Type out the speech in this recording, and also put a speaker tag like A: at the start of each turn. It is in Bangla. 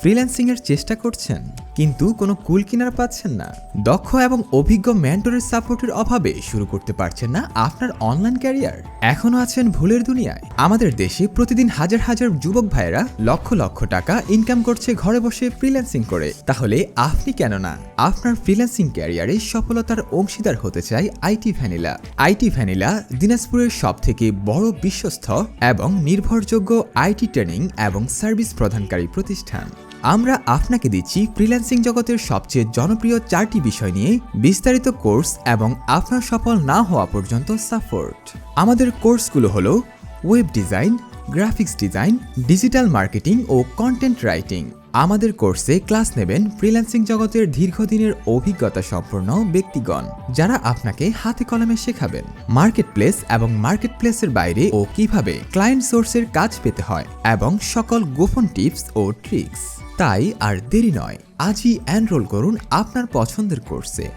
A: ফ্রিল্যান্সিং এর চেষ্টা করছেন, কিন্তু কোনো কুল কিনার পাচ্ছেন না। দক্ষ এবং অভিজ্ঞ মেন্টরের সাপোর্টের অভাবে শুরু করতে পারছেন না আপনার অনলাইন ক্যারিয়ার। এখনও আছেন ভুলের দুনিয়ায়। আমাদের দেশে প্রতিদিন হাজার হাজার যুবক ভাইয়েরা লক্ষ লক্ষ টাকা ইনকাম করছে ঘরে বসে ফ্রিল্যান্সিং করে। তাহলে আপনি কেন না? আপনার ফ্রিল্যান্সিং ক্যারিয়ারে সফলতার অংশীদার হতে চাই আইটি ভ্যানিলা। আইটি ভ্যানিলা দিনাজপুরের সব থেকে বড় বিশ্বস্ত এবং নির্ভরযোগ্য আইটি ট্রেনিং এবং সার্ভিস প্রদানকারী প্রতিষ্ঠান। আমরা আপনাকে দিচ্ছি ফ্রিল্যান্সিং জগতের সবচেয়ে জনপ্রিয় চারটি বিষয় নিয়ে বিস্তারিত কোর্স এবং আপনার সফল না হওয়া পর্যন্ত সাপোর্ট। আমাদের কোর্সগুলো হলো web design, graphics design, digital marketing ও কন্টেন্ট রাইটিং। আমাদের কোর্সে ক্লাস নেবেন ফ্রিল্যান্সিং জগতের দীর্ঘদিনের অভিজ্ঞতা সম্পন্ন ব্যক্তিগণ, যারা আপনাকে হাতে কলমে শেখাবেন। মার্কেট প্লেস এবং মার্কেট প্লেসের বাইরে ও কীভাবে ক্লায়েন্ট সোর্সের কাজ পেতে হয় এবং সকল গোপন টিপস ও ট্রিক্স তাই আর দেরি নয়। আজই এনরোল করুন আপনার পছন্দের কোর্সে